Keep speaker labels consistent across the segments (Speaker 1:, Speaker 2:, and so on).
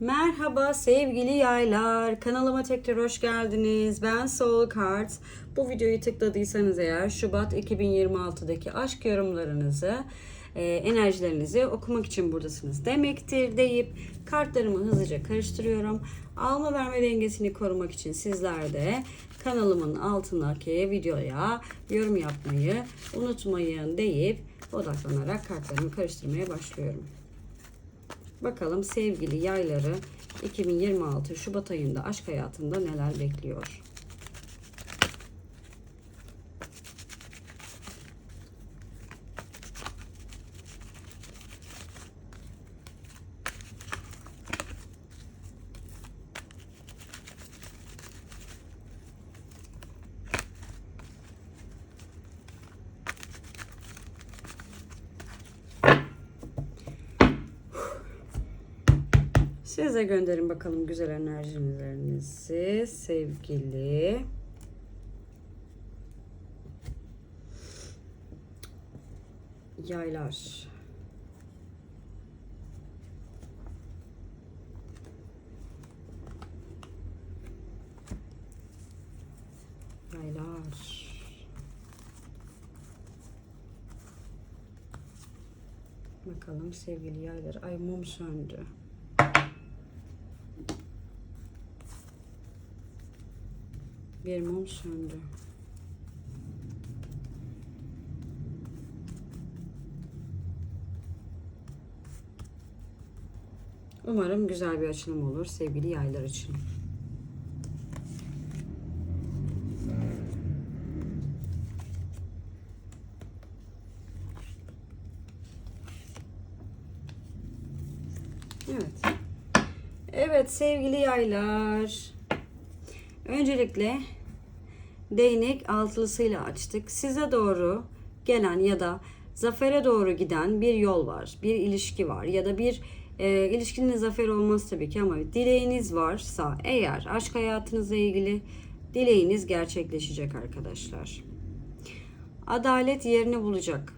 Speaker 1: Merhaba sevgili yaylar. Kanalıma tekrar hoş geldiniz. Ben Soul Cards. Bu videoyu tıkladıysanız eğer Şubat 2026'daki aşk yorumlarınızı, e, enerjilerinizi okumak için buradasınız demektir deyip kartlarımı hızlıca karıştırıyorum. Alma verme dengesini korumak için sizler de kanalımın altındaki videoya yorum yapmayı unutmayın deyip odaklanarak kartlarımı karıştırmaya başlıyorum. Bakalım sevgili yayları 2026 Şubat ayında aşk hayatında neler bekliyor? Size gönderin bakalım güzel enerjilerinizi sevgili yaylar. Yaylar. Bakalım sevgili yaylar. Ay mum söndü. Bir mum söndü. Umarım güzel bir açılım olur sevgili yaylar için. Evet. Evet sevgili yaylar. Öncelikle değnek altılısıyla açtık. Size doğru gelen ya da zafere doğru giden bir yol var. Bir ilişki var ya da bir e, ilişkinin zafer olmaz tabii ki ama dileğiniz varsa eğer aşk hayatınızla ilgili dileğiniz gerçekleşecek arkadaşlar. Adalet yerini bulacak.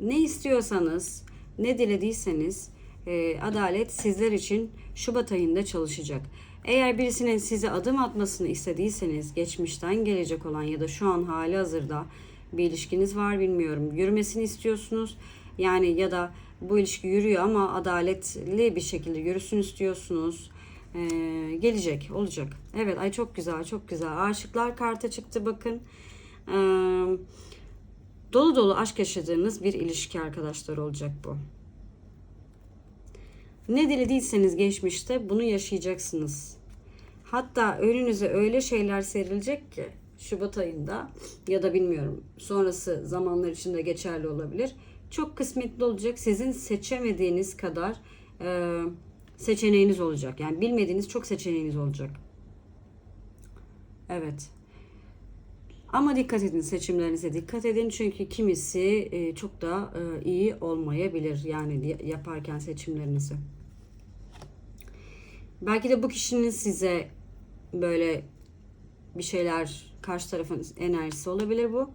Speaker 1: Ne istiyorsanız, ne dilediyseniz e, adalet sizler için Şubat ayında çalışacak. Eğer birisinin size adım atmasını istediyseniz geçmişten gelecek olan ya da şu an hali hazırda bir ilişkiniz var bilmiyorum. Yürümesini istiyorsunuz. Yani ya da bu ilişki yürüyor ama adaletli bir şekilde yürüsün istiyorsunuz. Ee, gelecek, olacak. Evet, ay çok güzel, çok güzel. Aşıklar karta çıktı bakın. Ee, dolu dolu aşk yaşadığınız bir ilişki arkadaşlar olacak bu. Ne dilediyseniz geçmişte bunu yaşayacaksınız. Hatta önünüze öyle şeyler serilecek ki Şubat ayında ya da bilmiyorum sonrası zamanlar için de geçerli olabilir. Çok kısmetli olacak. Sizin seçemediğiniz kadar e, seçeneğiniz olacak. Yani bilmediğiniz çok seçeneğiniz olacak. Evet. Ama dikkat edin seçimlerinize dikkat edin çünkü kimisi e, çok da e, iyi olmayabilir yani yaparken seçimlerinizi. Belki de bu kişinin size böyle bir şeyler karşı tarafın enerjisi olabilir bu.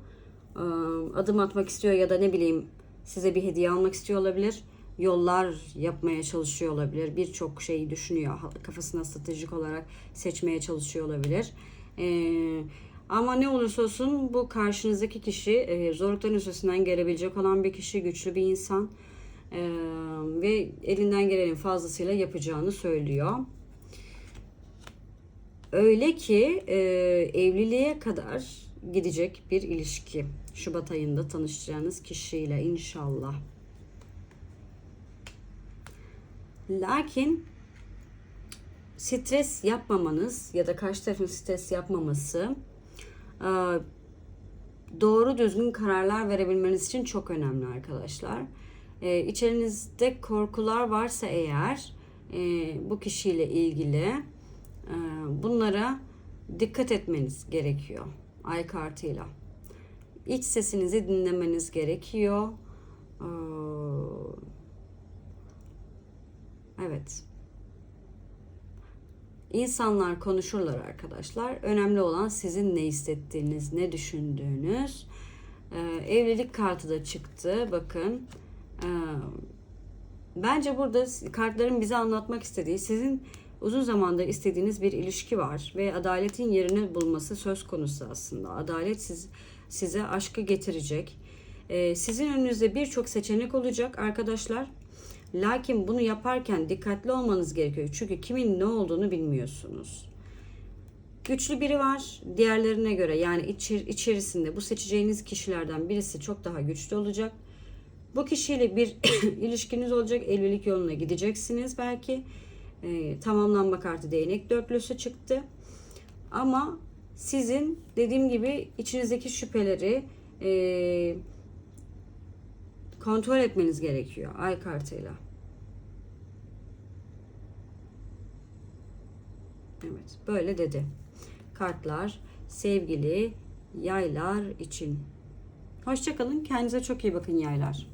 Speaker 1: Adım atmak istiyor ya da ne bileyim size bir hediye almak istiyor olabilir. Yollar yapmaya çalışıyor olabilir. Birçok şeyi düşünüyor. Kafasına stratejik olarak seçmeye çalışıyor olabilir. Ama ne olursa olsun bu karşınızdaki kişi e, zorlukların üstesinden gelebilecek olan bir kişi, güçlü bir insan e, ve elinden gelenin fazlasıyla yapacağını söylüyor. Öyle ki e, evliliğe kadar gidecek bir ilişki. Şubat ayında tanışacağınız kişiyle inşallah. Lakin stres yapmamanız ya da karşı tarafın stres yapmaması e, doğru düzgün kararlar verebilmeniz için çok önemli arkadaşlar. E, içerinizde korkular varsa eğer e, bu kişiyle ilgili bunlara dikkat etmeniz gerekiyor ay kartıyla. İç sesinizi dinlemeniz gerekiyor. Ee, evet. İnsanlar konuşurlar arkadaşlar. Önemli olan sizin ne hissettiğiniz, ne düşündüğünüz. Ee, evlilik kartı da çıktı. Bakın. bence burada kartların bize anlatmak istediği sizin uzun zamandır istediğiniz bir ilişki var ve adaletin yerini bulması söz konusu aslında. Adalet siz, size aşkı getirecek. Ee, sizin önünüzde birçok seçenek olacak arkadaşlar. Lakin bunu yaparken dikkatli olmanız gerekiyor. Çünkü kimin ne olduğunu bilmiyorsunuz. Güçlü biri var diğerlerine göre yani içer, içerisinde bu seçeceğiniz kişilerden birisi çok daha güçlü olacak. Bu kişiyle bir ilişkiniz olacak. Evlilik yoluna gideceksiniz belki. Ee, tamamlanma kartı değnek dörtlüsü çıktı. Ama sizin dediğim gibi içinizdeki şüpheleri e, kontrol etmeniz gerekiyor ay kartıyla. Evet, böyle dedi. Kartlar sevgili yaylar için. Hoşçakalın. Kendinize çok iyi bakın yaylar.